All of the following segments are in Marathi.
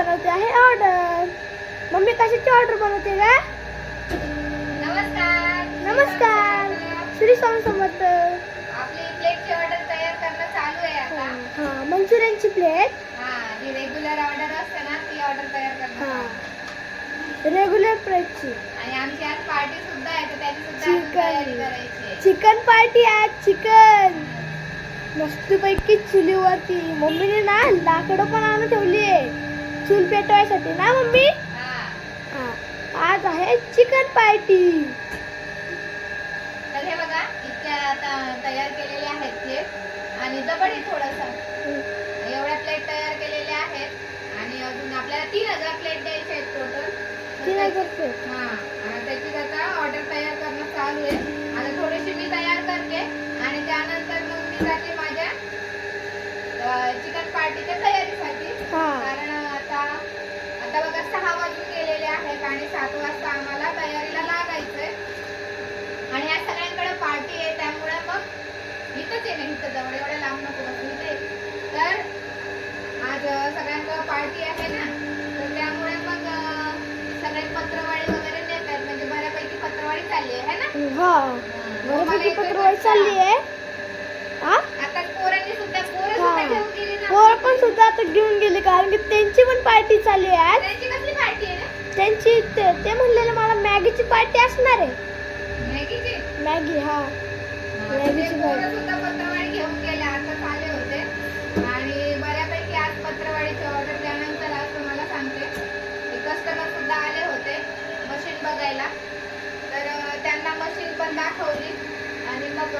बनवते आहे ऑर्डर मम्मी कशाची ऑर्डर बनवते का नमस्कार. नमस्कार. श्री स्वामी समर्थ. आपली प्लेटची ऑर्डर तयार करणं चालू आहे आता. हा मंचुरियनची प्लेट हा जी रेग्युलर ऑर्डर असते ना ती ऑर्डर तयार करणं हा. रेग्युलर प्लेटची आणि आमची आज पार्टी सुद्धा आहे तर त्याची सुद्धा अजून Chicken. तयारी करायची आहे. चिकन पार्टी आज चिकन मस्तपैकी चुलीवरती. मम्मीने ना लाकडं पण आणून ठेवली आहे. चूल पेटवायसाठी. ना मम्मी? आज आहे चिकन पार्टी. तर हे बघा इतक्या आता तयार केलेले आहेत प्लेट आणि जबड थोडासा. एवढ्या प्लेट तयार केलेल्या आहेत. आणि अजून आपल्याला तीन हजार प्लेट द्यायचे आहेत टोटल तीन हजार प्लेट हा. इथं जवळ एवढ्या लांब नको बसू इथे तर आज अं, सगळ्यांकडे पार्टी आहे ना तर त्यामुळे मग सगळे पत्रवाळी वगैरे नेत आहेत म्हणजे बऱ्यापैकी पत्रवाळी चालली आहे ना? हा. पत्रवाळी? चालली आहे. हा आता पोरांनी सुद्धा पोरं. सुद्धा घेऊन गेली ना? पोर पण सुद्धा आता घेऊन गेले कारण की त्यांची पण पार्टी चालू आहे आज. त्यांची कसली पार्टी आहे रे? त्यांची ते ते म्हणलेले मला मॅगीची पार्टी असणार आहे. मॅगीची? मॅगी हा ते मॅगीची पोरं पार्टी सुद्धा पत्रवाळी घेऊन गेले आता आले होते आणि बऱ्यापैकी आज पत्रवाळीची ऑर्डर त्यानंतर आज तुम्हाला सांगते कस्टमर सुद्धा आले होते मशीन बघायला तर अं, त्यांना मशीन पण दाखवली आणि मग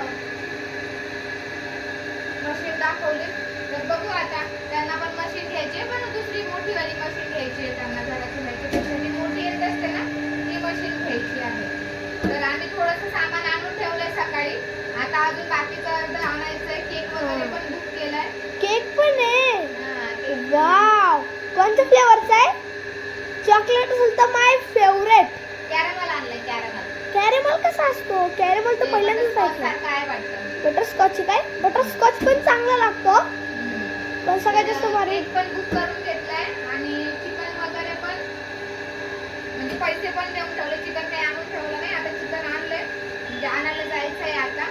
मशीन दाखवली. तर बघू आता त्यांना पण मशीन घ्यायची पण दुसरी मोठी वाली मशीन घ्यायची आहे त्यांना घराची ह्याच्यापेक्षा जी मोठी येत असते ना ती मशीन घ्यायची आहे. तर आम्ही थोडस सामान आणून ठेवलंय सकाळी. आता अजून बाकीचं अर्ध आणायचंय. केक वगैरे. पण बुक केलाय. केक पण आहे. वाव! कोणत्या फ्लेवरचा आहे? चॉकलेट असेल तर माय फेवरेट कॅरमल आणलंय कॅरमल कॅरेमल कसा असतो? कॅरेमल तर पहिल्यांदाच ऐकलं काय वाटतं. बटरस्कॉच काय? बटरस्कॉच पण चांगला लागतो. पण सगळ्यात जास्त भारी पण बुक करून घेतलाय. आणि चिकन वगैरे पण. म्हणजे पैसे पण देऊन ठेवले. चिकन काही आणून ठेवलं नाही. आता चिकन आणलंय. म्हणजे आणायला जायचंय आता.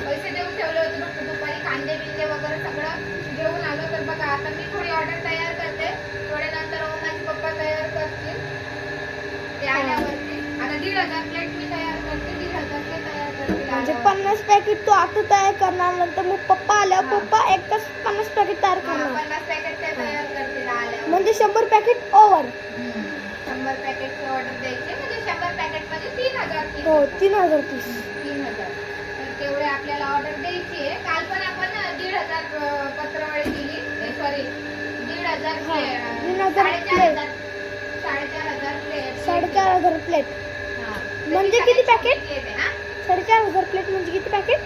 पैसे देऊन ठेवले होते फक्त दुपारी कांदे बिंदे वगैरे सगळं घेऊन आलो. तर बघा आता मी थोडी ऑर्डर तयार करते. थोड्या नंतर माझे पप्पा तयार करतील. ते हा. आल्यावरती. आता दीड हजार म्हणजे. पन्नास पॅकेट तो आता तयार करणार नंतर मग पप्पा आल्यावर. पप्पा एकच पन्नास पॅकेट तयार करणार पन्नास पॅकेट ते तयार करतील आल्यावर म्हणजे शंभर पॅकेट ओव्हर शंभर पॅकेटची ऑर्डर द्यायची म्हणजे शंभर पॅकेटमध्ये तीन हजार हो. तीन हजार तीस तीन हजार तर तेवढे आपल्याला ऑर्डर द्यायची आहे काल पण आपण अं, दीड हजार अं, पत्रवाळी दिली सॉरी दीड हजार हा, दीड हजार साडेचार. हजार साडेचार हजार plate. साडेचार हजार प्लेट. म्हणजे किती आहे, हा? साडेचार हजार प्लेट म्हणजे किती पॅकेट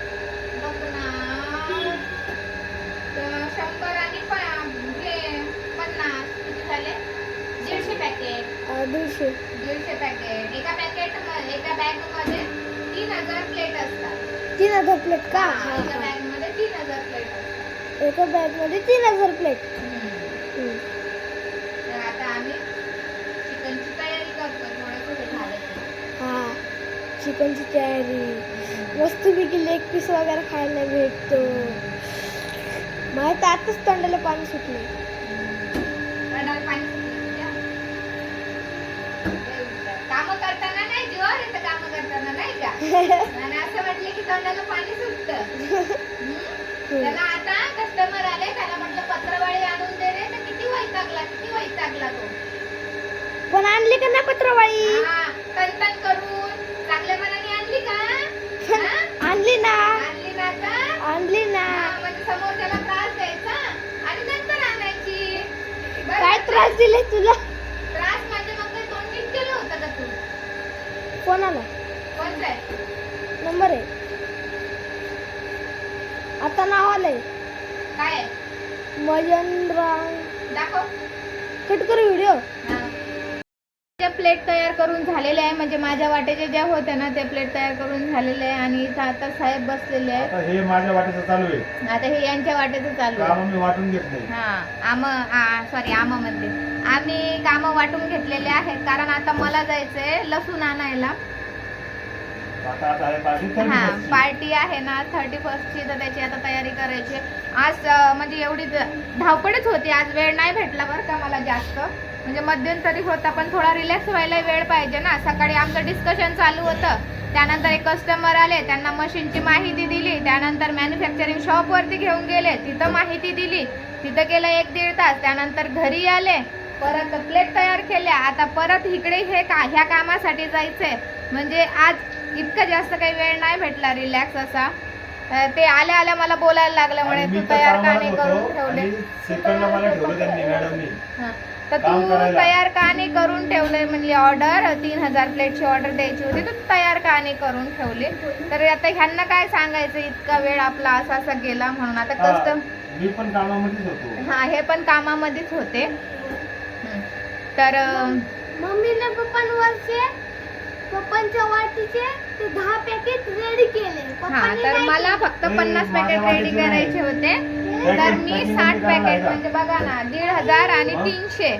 शंभर आणि पन्नास. किती झाले? दीडशे पॅकेट दीडशे. दीडशे पॅकेट एका पॅकेट एका बॅगमध्ये तीन हजार प्लेट असतात. तीन हजार प्लेट का? एका हा. बॅगमध्ये तीन हजार प्लेट एका बॅगमध्ये तीन हजार प्लेट हम्म. तर आता आम्ही चिकनची तयारी करतो थोडं थोडं झालं की. हा चिकनची तयारी. मस्तपैकी लेग पीस वगैरे खायला भेटतो. माहीत आताच तोंडाला पाणी सुटले. काम करताना नाही जीवावर येतं काम करताना नाही का? आणि असं म्हटलं की तोंडाला पाणी सुटतं. त्याला आता कस्टमर आले त्याला म्हटलं पत्रवाळी आणून दे रे तर किती वैतागला किती वैतागला तो पण आणली का नाही पत्रवाळी हा, टणटण करून चांगल्या मनाने आणली का हा? आणली ना आणली ना का आणली ना हा, म्हणजे समोर त्याला त्रास द्यायचा आणि नंतर आणायची बरं काय का? त्रास दिले तुला. त्रास म्हणजे मग काही तोंड नीट केलं होतं का तू? कोणाला? कोणतं आहे? नंबर आहे. आता नाव आलंय. काय आहे? मजनराव दाखव. कट करू व्हिडिओ. त्या प्लेट तयार करून झालेल्या आहे. म्हणजे माझ्या वाटेच्या ज्या होत्या ना त्या प्लेट तयार करून झालेल्या आहे आणि इथं आता साहेब बसलेले आहेत. आता हे माझ्या वाटेचं चालू आहे. आता हे यांच्या वाटेचं चालू आहे. काम मी वाटून घेत नाही. हा आम सॉरी आम म्हणते. आम्ही कामं वाटून घेतलेले आहेत. कारण आता मला जायचंय लसूण आणायला. आता आता आहे पार्टी हा पार्टी आहे ना थर्टी फर्स्टची तर त्याची आता तयारी करायची आज अं, म्हणजे एवढी ध- धावपळच होती. आज वेळ नाही भेटला बरं का मला जास्त. म्हणजे मध्यंतरी होता पण थोडा रिलॅक्स व्हायला वेळ पाहिजे ना. सकाळी आमचं डिस्कशन चालू होतं. त्यानंतर एक कस्टमर आले त्यांना मशीनची माहिती दिली. त्यानंतर मॅन्युफॅक्चरिंग शॉपवरती घेऊन गेले. तिथं माहिती दिली. तिथं गेलं एक दीड तास. त्यानंतर घरी आले. परत प्लेट तयार केल्या. आता परत इकडे हे का ह्या कामासाठी जायचंय. म्हणजे आज इतकं जास्त काही वेळ नाही भेटला रिलॅक्स असा. ते आल्या आल्या मला बोलायला लागलं म्हणे मी तू तयार का नाही करून ठेवले. तर तू. तयार का नाही करून ठेवले म्हणली ऑर्डर तीन हजार प्लेटची ऑर्डर द्यायची होती तू तयार का नाही करून ठेवली तर आता ह्यांना काय सांगायचं इतका वेळ आपला असा असा गेला म्हणून आता हा, कस्टम मी पण कामामध्येच होतो हा हे पण कामामध्येच होते. तर मम्मीने पप्पांवरचे पप्पांच्या वाटीचे ते दहा पॅकेट रेडी केले हा पप्पांनी तर मला. फक्त पन्नास पॅकेट रेडी. करायचे होते तर मी साठ पॅकेट लागला? म्हणजे बघा ना दीड हजार आणि? तीनशे.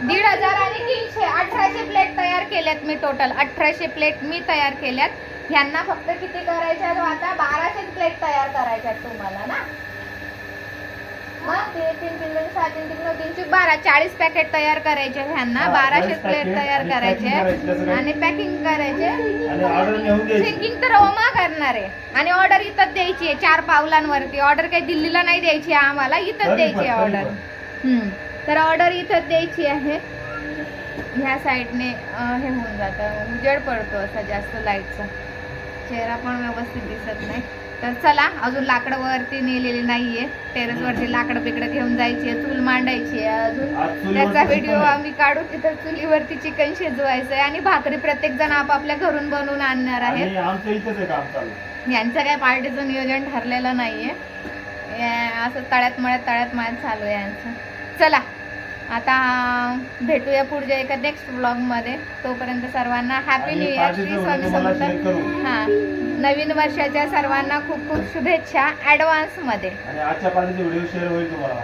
दीड हजार आणि तीनशे. अठराशे प्लेट तयार केल्यात मी टोटल अठराशे प्लेट मी तयार केल्यात. ह्यांना फक्त किती करायच्या आहेत आता? बाराशे प्लेट तयार करायच्या आहेत तुम्हाला ना? मग ते तीन तीन दोन सहा तीन तीन नऊ तीनशे बारा चाळीस पॅकेट तयार करायचे ह्यांना. हा, बाराशे 40 प्लेट packet तयार आणि करायचे. packing करायची, त्याचं काय? आणि पॅकिंग करायचे. आणि ऑर्डर नेऊन द्यायची. सिंगिंग तर ओमा करणार. आहे आणि ऑर्डर इथंच द्यायची आहे चार पावलांवरती. ऑर्डर काही दिल्लीला नाही द्यायची आहे आम्हाला इथंच तरी द्यायची पण- आहे तरी ऑर्डर पण. हम्म. तर ऑर्डर इथंच द्यायची आहे. ह्या साईडने अं, हे होऊन जातं. उजेड पडतो असा जास्त लाईटचा चेहरा पण व्यवस्थित दिसत नाही. तर चला अजून लाकडं वरती नेलेली नाहीये. टेरेस वरती लाकडं बिकडं घेऊन जायची चूल मांडायची आहे अजून. त्याचा व्हिडिओ. आम्ही काढू तिथं चुलीवरती चिकन शिजवायचं आहे आणि भाकरी प्रत्येक जण आपापल्या घरून बनवून आणणार आहे यांचं काय पार्टीचं नियोजन ठरलेलं नाहीये. या- असं तळ्यात मळ्यात तळ्यात मळ्यात चालू आहे यांचं. चला आता भेटूया पुढच्या एका नेक्स्ट ब्लॉगमध्ये. तोपर्यंत सर्वांना happy new year Shri Swami Samarth. हा. नवीन वर्षाच्या सर्वांना खूप खूप शुभेच्छा ऍडव्हान्समध्ये. आणि आजच्या पार्टीचा व्हिडिओ शेअर होईल तुम्हाला.